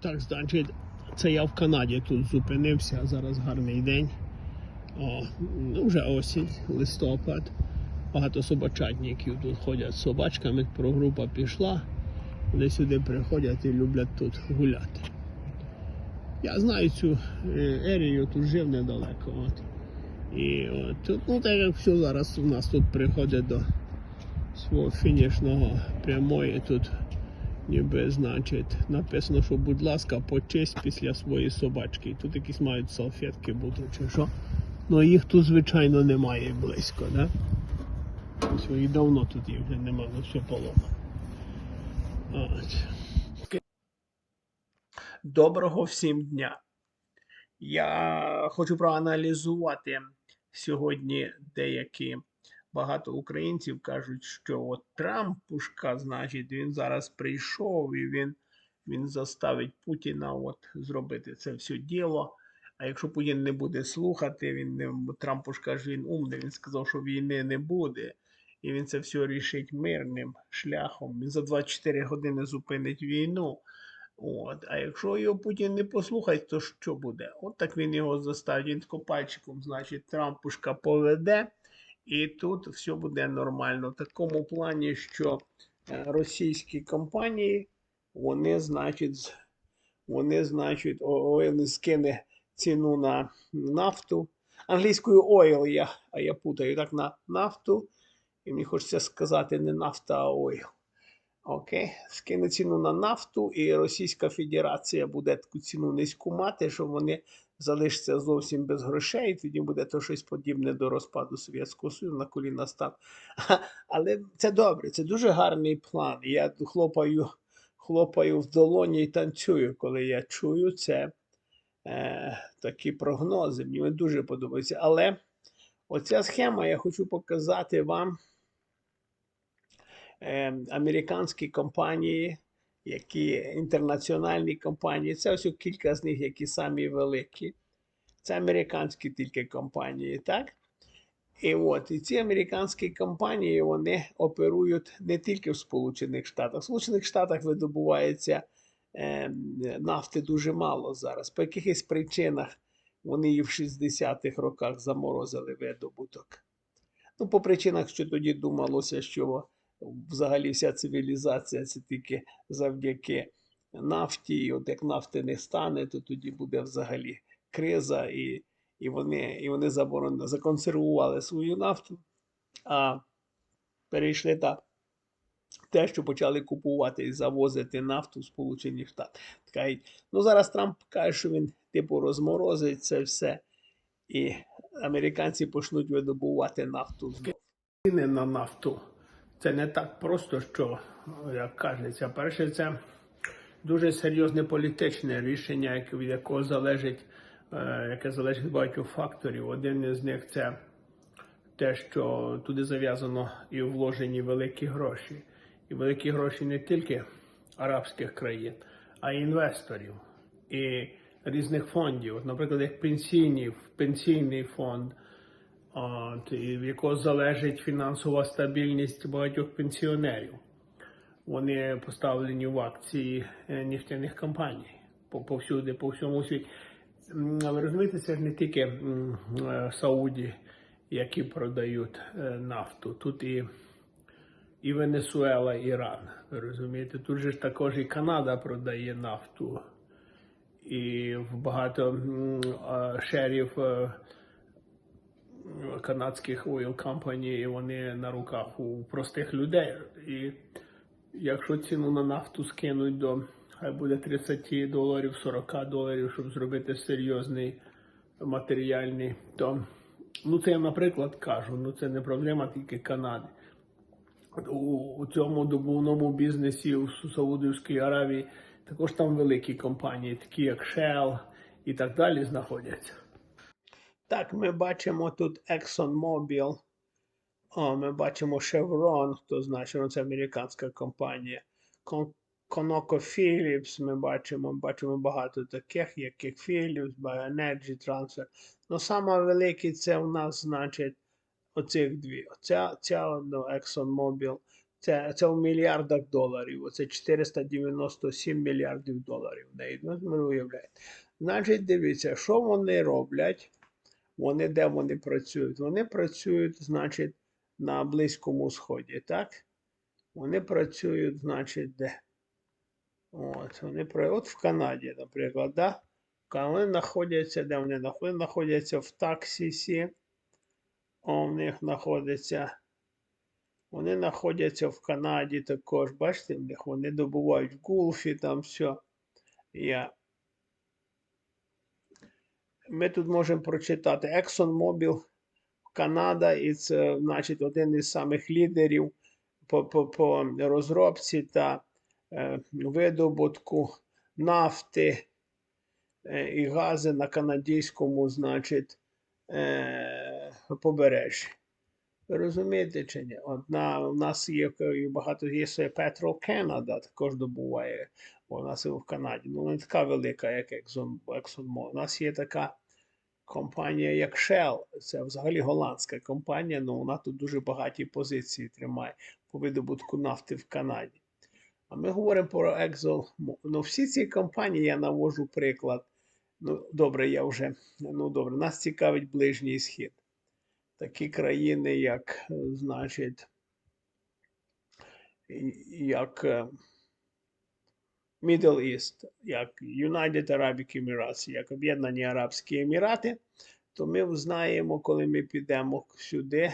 Так, значить, це я в Канаді тут зупинився, зараз гарний день. О, ну, вже осінь, листопад. Багато собачатників тут ходять з собачками, прогрупа пішла. Вони сюди приходять і люблять тут гуляти. Я знаю цю е, ерію, тут жив недалеко. От. І от, ну так як все зараз у нас тут приходить до свого фінішного прямої тут ніби значить написано, що будь ласка, почисть після своєї собачки. Тут якісь мають салфетки бути чи що. Ну їх тут, звичайно, немає близько, да? Ось і давно тут їх вже немає, ну все поломано. Доброго всім дня. Я хочу проаналізувати сьогодні деякі багато українців кажуть, що от Трампушка, значить, він зараз прийшов і він, він заставить Путіна от зробити це все діло. А якщо Путін не буде слухати, він не Трампушка ж він умний, він сказав, що війни не буде. І він це все рішить мирним шляхом. Він за 24 години зупинить війну. От. А якщо його Путін не послухає, то що буде? От так він його заставить. Він тако пальчиком, значить, Трампушка поведе, і тут все буде нормально. В такому плані, що е, російські компанії, вони, значить, вони, значить, о- скине ціну на нафту. Англійською oil я, а я путаю так на нафту. І мені хочеться сказати не нафта, а oil. Окей, скине ціну на нафту, і Російська Федерація буде таку ціну низьку мати, що вони залишаться зовсім без грошей, тоді буде то щось подібне до розпаду Совєтського Союзу на коліна стан. Але це добре, це дуже гарний план. Я хлопаю, хлопаю в долоні і танцюю, коли я чую це е, такі прогнози. Мені дуже подобаються. Але оця схема я хочу показати вам е, американські компанії, які інтернаціональні компанії. Це ось кілька з них, які самі великі. Це американські тільки компанії, так? І от і ці американські компанії вони оперують не тільки в Сполучених Штатах. В Сполучених Штатах видобувається е, нафти дуже мало зараз. По якихось причинах вони її в 60-х роках заморозили видобуток. Ну, по причинах, що тоді думалося, що взагалі вся цивілізація це тільки завдяки нафті. І от як нафти не стане, то тоді буде взагалі криза, і, і вони, і вони заборонено законсервували свою нафту, а перейшли та те, що почали купувати і завозити нафту в Сполучені Штати. Ну зараз Трамп каже, що він типу розморозить це все, і американці почнуть видобувати нафту знову. На нафту. Це не так просто, що, як кажеться, перше, це дуже серйозне політичне рішення, від якого залежить, е, яке залежить багатьох факторів. Один із них це те, що туди зав'язано і вложені великі гроші. І великі гроші не тільки арабських країн, а й інвесторів і різних фондів. Наприклад, як пенсійні, пенсійний фонд, в якого залежить фінансова стабільність багатьох пенсіонерів. Вони поставлені в акції е, нефтяних компаній по- повсюди, по всьому світі. Ви розумієте, це ж не тільки е, Сауді, які продають е, нафту. Тут і, і Венесуела, Іран. Ви розумієте, тут же ж також і Канада продає нафту. І в багато шерів канадських oil company, і вони на руках у простих людей. І якщо ціну на нафту скинуть до хай буде 30 доларів, 40 доларів, щоб зробити серйозний матеріальний, то ну це я наприклад кажу, ну це не проблема тільки Канади. У, цьому добувному бізнесі у Саудівській Аравії також там великі компанії, такі як Shell і так далі, знаходяться. Так, ми бачимо тут ExxonMobil, о, ми бачимо Chevron, хто знає, що це американська компанія. Con- ConocoPhillips ми бачимо, бачимо багато таких, яких Philips, Bioenergy Transfer. Ну, саме це у нас, значить, оцих дві. Оця, ця ну, ExxonMobil, Це, це в мільярдах доларів. Оце 497 мільярдів доларів. в неї. Ну. Значить, дивіться, що вони роблять. Вони де вони працюють? Вони працюють, значить, на Близькому Сході, так? Вони працюють, значить, де? От, вони. От в Канаді, наприклад, да? Вони знаходяться, де вони знаходяться? Вони знаходяться в Таксісі. В них знаходиться. Вони знаходяться в Канаді також. Бачите, в них вони добувають в Гулфі, там все. Я... Ми тут можемо прочитати ExxonMobil, Канада, і це, значить, один із самих лідерів по, по, по розробці та е, видобутку нафти е, і гази на канадському, значить, е, побережжі. Розумієте чи ні? Одна, у нас є багато є Petrol Canada, також добуває. У нас в Канаді. Ну, не така велика, як Exxon. У нас є така компанія, як Shell. Це взагалі голландська компанія, але вона тут дуже багаті позиції тримає по видобутку нафти в Канаді. А ми говоримо про Exxon. Ну, всі ці компанії я навожу приклад. Ну, добре, я вже. Ну, добре, нас цікавить Ближній Схід. Такі країни, як, е, значить, як е, Middle East, як United Arab Emirates, як Об'єднані Арабські Емірати, то ми знаємо, коли ми підемо сюди.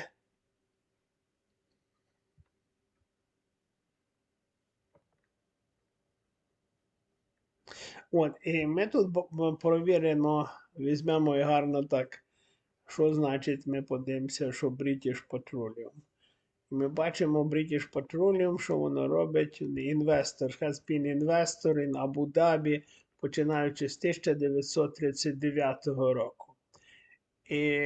От, і ми тут провіримо, візьмемо і гарно так, що значить, ми подивимося, що British Petroleum. Ми бачимо British Petroleum, що воно робить. Investor has been investor in Abu Dhabi, починаючи з 1939 року. І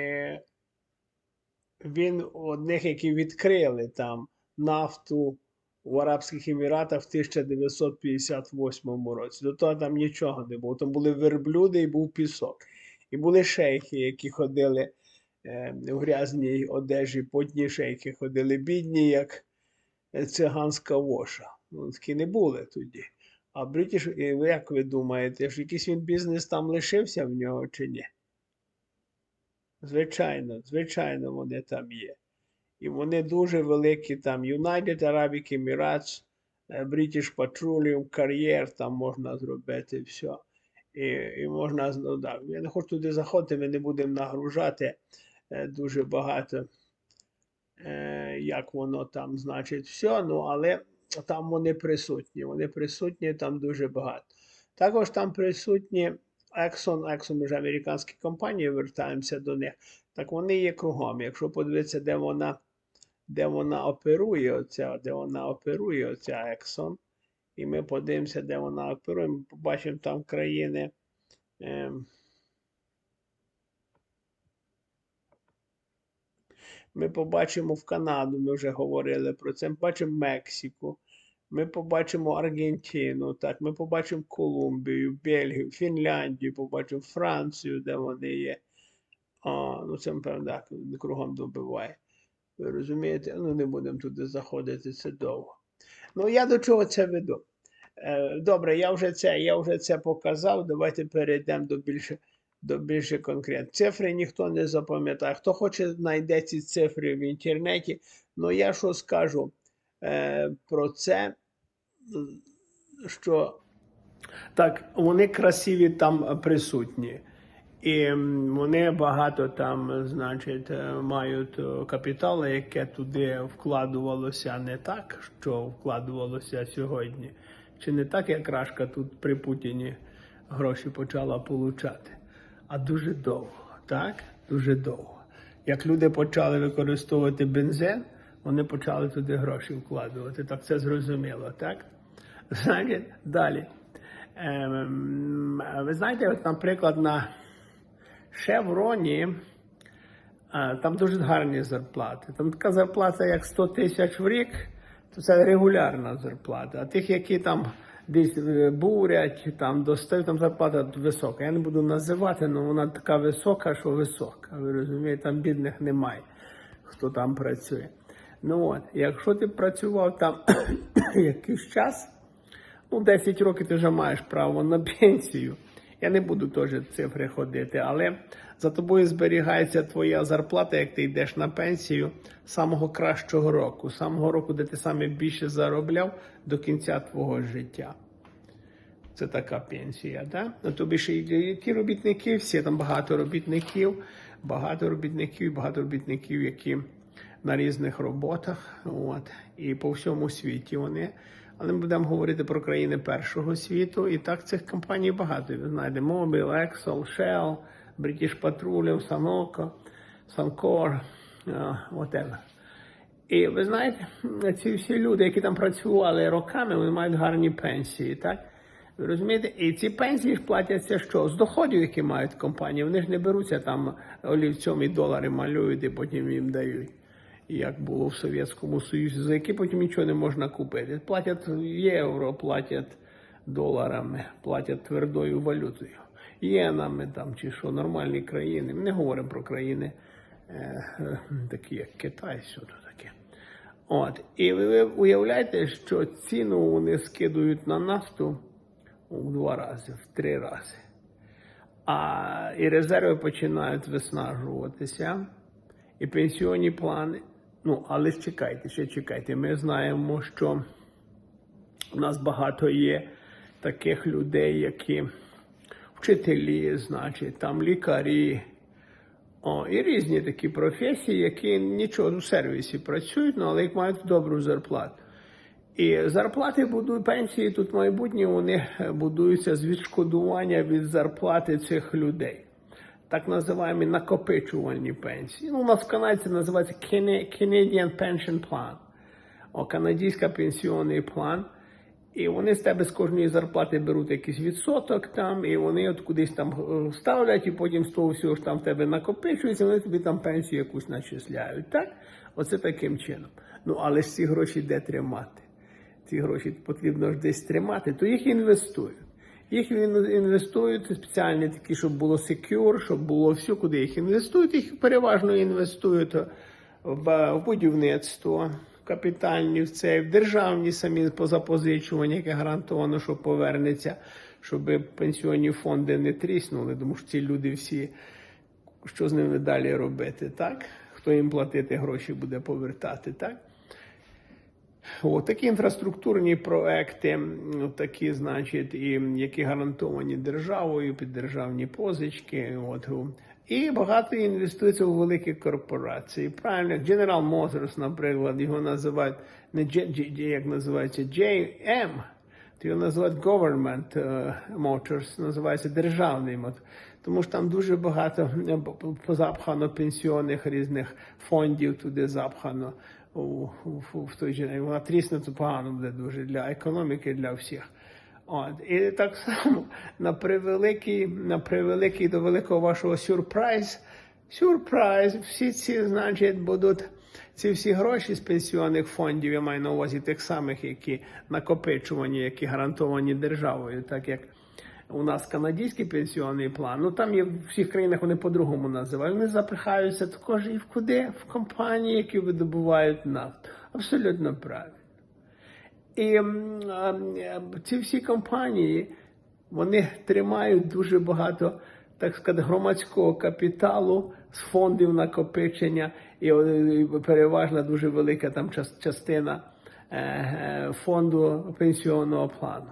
він одних, які відкрили там нафту в Арабських Еміратах в 1958 році. До того там нічого не було. Там були верблюди і був пісок. І були шейхи, які ходили е, в грязній одежі, потні шейхи ходили бідні, як е, циганська воша. Ну, такі не були тоді. А Бритіш, як ви думаєте, що якийсь він бізнес там лишився в нього чи ні? Звичайно, звичайно, вони там є. І вони дуже великі там United Arabic Emirates, е, British Petroleum, кар'єр там можна зробити все. І, і можна ну, так. Я не хочу туди заходити, ми не будемо нагружати е, дуже багато, е, як воно там значить все. Ну, але там вони присутні. Вони присутні там дуже багато. Також там присутні Exxon, Exxon, ж американські компанії, вертаємося до них. Так вони є кругом. Якщо подивитися, де вона, де вона оперує, оця, де вона оперує, оця Exxon, і ми подивимося, де вона оперує, ми побачимо там країни. Ем, ми побачимо в Канаду, ми вже говорили про це. Ми побачимо Мексику, ми побачимо Аргентину, так, ми побачимо Колумбію, Бельгію, Фінляндію, побачимо Францію, де вони є. А, ну це, напевно, кругом добиває. Ви розумієте? Ну, не будемо туди заходити, це довго. Ну, я до чого це веду? Е, добре, я вже це, я вже це показав. Давайте перейдемо до більше, до більше конкретно. Цифри ніхто не запам'ятає. Хто хоче, знайде ці цифри в інтернеті. Ну, я що скажу е, про це, що так, вони красиві там присутні. І вони багато там, значить, е, мають е, капіталу, яке туди вкладувалося не так, що вкладувалося сьогодні. Чи не так, як Рашка тут при Путіні гроші почала получати, а дуже довго, так? Дуже довго. Як люди почали використовувати бензин, вони почали туди гроші вкладувати. Так це зрозуміло, так? Значить, далі. Ем, ви знаєте, от, наприклад, на Шевроні там дуже гарні зарплати. Там така зарплата, як 100 тисяч в рік, то це регулярна зарплата. А тих, які там десь е, бурять, там достають, там зарплата висока. Я не буду називати, але вона така висока, що висока. Ви розумієте, там бідних немає, хто там працює. Ну от, якщо ти працював там якийсь час, ну 10 років ти вже маєш право на пенсію. Я не буду теж цифри ходити, але за тобою зберігається твоя зарплата, як ти йдеш на пенсію самого кращого року, самого року, де ти саме більше заробляв до кінця твого життя. Це така пенсія, да? Ну, тобі ще й ті робітники, всі там багато робітників, багато робітників, багато робітників, які на різних роботах, от, і по всьому світі вони. Але ми будемо говорити про країни першого світу, і так цих компаній багато. Ви знаєте, Mobil, Excel, Shell, British Petroleum, Sanoco, Suncor, uh, whatever. І ви знаєте, ці всі люди, які там працювали роками, вони мають гарні пенсії, так? Ви розумієте? І ці пенсії ж платяться що? З доходів, які мають компанії. Вони ж не беруться там олівцем і долари малюють і потім їм дають. Як було в Совєтському Союзі, за які потім нічого не можна купити. Платять євро, платять доларами, платять твердою валютою, єнами там чи що, нормальні країни. Ми не говоримо про країни е, е, такі, як Китай, то таке. От. І ви уявляєте, що ціну вони скидують на нафту в два рази, в три рази. А і резерви починають виснажуватися, і пенсіонні плани. Ну, але ж чекайте, ще чекайте. Ми знаємо, що у нас багато є таких людей, які вчителі, значить, там лікарі. О, і різні такі професії, які нічого в сервісі працюють, ну, але їх мають добру зарплату. І зарплати будуть пенсії тут майбутнє, вони будуються з відшкодування від зарплати цих людей. Так називаємо накопичувальні пенсії. Ну, у нас в Канаді це називається Canadian Pension Plan. О, канадський пенсіонний план. І вони з тебе з кожної зарплати беруть якийсь відсоток там, і вони от кудись там е, ставлять, і потім з того всього ж там в тебе накопичується, вони тобі там пенсію якусь начисляють. Так? Оце таким чином. Ну, але ж ці гроші де тримати? Ці гроші потрібно ж десь тримати, то їх інвестують. Їх інвестують спеціальні такі, щоб було secure, щоб було все, куди їх інвестують. Їх переважно інвестують в будівництво, капітальні, в це, в державні самі позапозичування, яке гарантовано, що повернеться, щоб пенсіонні фонди не тріснули, тому що ці люди всі, що з ними далі робити, так? Хто їм платити гроші буде повертати, так? О, такі інфраструктурні проекти, такі, значить, і які гарантовані державою під державні позички. От. І багато інвестується у великі корпорації. Правильно, General Motors, наприклад, його називають не G, як називається JM, то його називають Government е, Motors, називається державний мотор. Тому що там дуже багато е, позапхано пенсіонних різних фондів туди запхано в той же вона трісне, то погано буде дуже для економіки, для всіх. От. І так само на превеликий, на превеликий до великого вашого сюрприз, сюрприз, всі ці, значить, будуть ці всі гроші з пенсіонних фондів, я маю на увазі тих самих, які накопичувані, які гарантовані державою, так як у нас канадський пенсіонний план, ну там є в всіх країнах вони по-другому називають. Вони запихаються також і в куди? В компанії, які видобувають нафту. Абсолютно правильно. І ці всі компанії вони тримають дуже багато, так сказати, громадського капіталу з фондів накопичення, і, переважна дуже велика там частина е, е, фонду пенсіонного плану,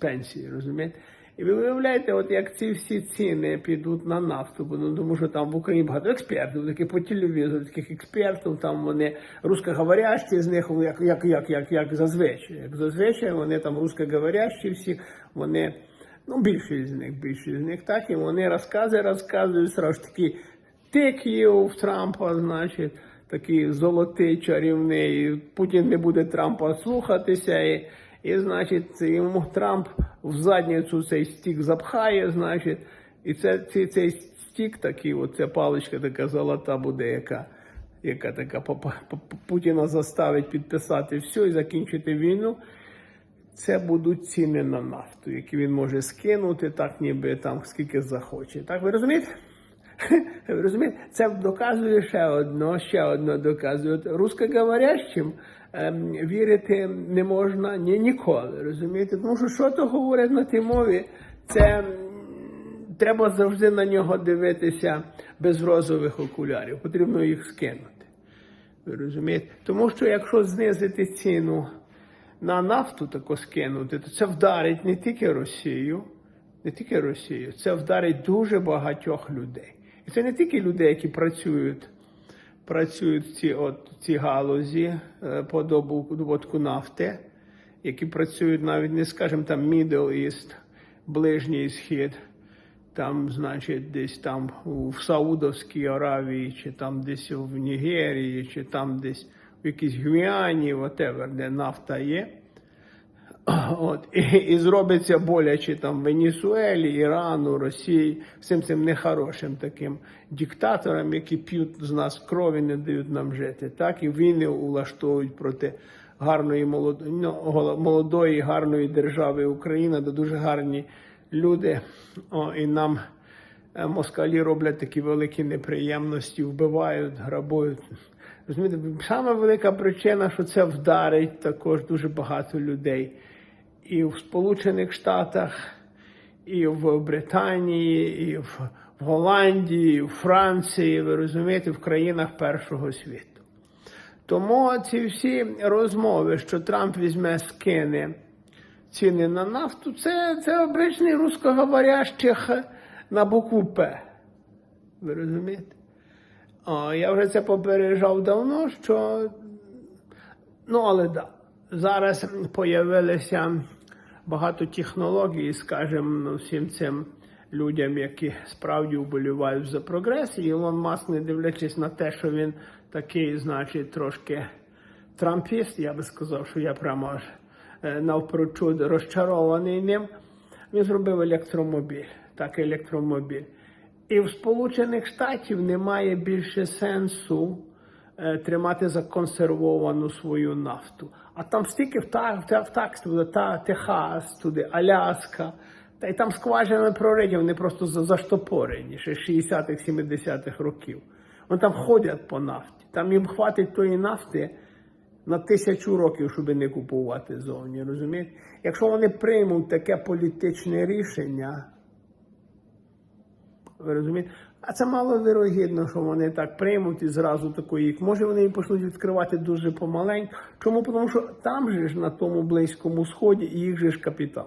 пенсії, розумієте? І ви уявляєте, от як ці всі ціни підуть на нафту, бо, ну, тому що там в Україні багато експертів, такі по телевізору, таких експертів, там вони русскоговорящі з них, як, як, як, як, як зазвичай. Як зазвичай вони там русскоговорящі всі, вони, ну більшість з них, більшість з них так, і вони розкази розказують, сразу такі тик в Трампа, значить, такий золотий чарівний, Путін не буде Трампа слухатися. І, і значить, йому Трамп в задницю цей стік запхає, значить, і це, цей, цей стік такий, от ця паличка така золота буде, яка, яка така Путіна заставить підписати все і закінчити війну. Це будуть ціни на нафту, які він може скинути, так ніби там скільки захоче. Так ви розумієте? Ви розумієте? Це доказує ще одно, ще одно доказує. Ем, вірити не можна ні, ніколи, розумієте? Тому що що то говорять на тій мові, це треба завжди на нього дивитися без розових окулярів. Потрібно їх скинути. Ви розумієте? Тому що якщо знизити ціну на нафту тако скинути, то це вдарить не тільки Росію, не тільки Росію, це вдарить дуже багатьох людей. І це не тільки людей, які працюють, працюють ці от, ці галузі е, по добутку нафти, які працюють навіть не скажімо там Middle East, Ближній Схід, там, значить, десь там в Саудовській Аравії, чи там десь в Нігерії, чи там десь в якійсь Гвіані, whatever, де нафта є. От, і, і зробиться боляче там Венесуелі, Ірану, Росії, всім цим нехорошим таким диктаторам, які п'ють з нас кров і не дають нам жити. Так, і війни улаштовують проти гарної молодої, ну, молодої, гарної держави Україна, де дуже гарні люди. О, і нам е, москалі роблять такі великі неприємності, вбивають, грабують. Розумієте, саме велика причина, що це вдарить також дуже багато людей. І в Сполучених Штатах, і в Британії, і в Голландії, і в Франції, ви розумієте, в країнах першого світу. Тому ці всі розмови, що Трамп візьме скине ціни на нафту, це, це обичний русскоговорящих на букву П. Ви розумієте? О, я вже це попереджав давно, що ну, але да, зараз появилися багато технологій, скажімо, ну, всім цим людям, які справді вболівають за прогрес. І Ілон Маск, не дивлячись на те, що він такий, значить, трошки трампіст, я би сказав, що я прямо аж е, навпрочуд розчарований ним. Він зробив електромобіль, так електромобіль. І в Сполучених Штатів немає більше сенсу тримати законсервовану свою нафту. А там стільки в, та, в, та, в такс туди, Техас, туди, Аляска. Та й там скважини прориті, вони просто заштопорені ще з 60-х, 70-х років. Вони там ходять по нафті. Там їм хватить тої нафти на тисячу років, щоб не купувати зовні. Розумієте? Якщо вони приймуть таке політичне рішення, ви розумієте? А це мало вирогідно, що вони так приймуть і зразу таку їх. Може вони і почнуть відкривати дуже помаленьку. Чому? Тому що там же ж на тому Близькому Сході їх же ж капітал.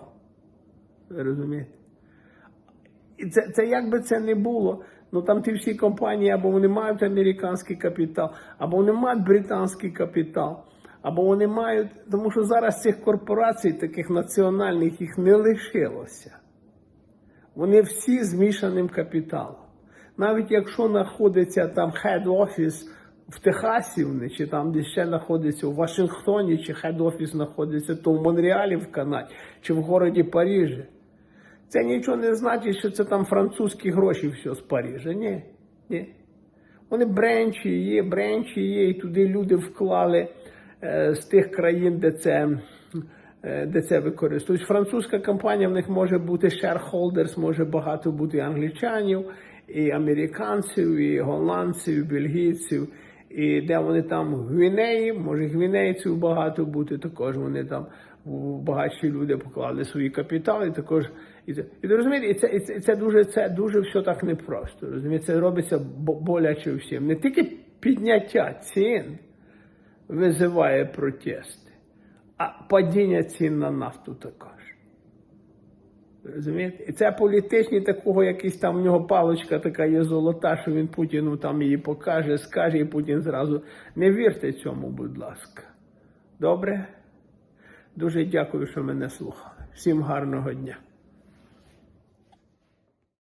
Ви розумієте? І це, це як би це не було. Ну там ті всі компанії, або вони мають американський капітал, або вони мають британський капітал, або вони мають. Тому що зараз цих корпорацій, таких національних, їх не лишилося. Вони всі змішаним капіталом. Навіть якщо знаходиться там office в Техасі, чи там десь ще знаходиться у Вашингтоні, чи office знаходиться то в Монреалі в Канаді, чи в городі Парижі. Це нічого не значить, що це там французькі гроші все з Парижа. Ні. Ні. Вони бренчі є, бренчі є, і туди люди вклали е, з тих країн, де це, е, де це використовують. Французька компанія в них може бути shareholders, може багато бути англічанів, і американців, і голландців, і бельгійців. І де вони там Гвінеї, може гвінейців багато бути, також вони там багатші люди поклали свої капітали, також і це і розумієте, і це, і це, і це дуже це дуже все так непросто. Розумієте, це робиться бо- боляче всім. Не тільки підняття цін визиває протести, а падіння цін на нафту також. Розумієте? І це політичні такого якийсь там в нього паличка така є золота, що він Путіну там її покаже, скаже, і Путін зразу не вірте цьому, будь ласка. Добре? Дуже дякую, що мене слухали. Всім гарного дня.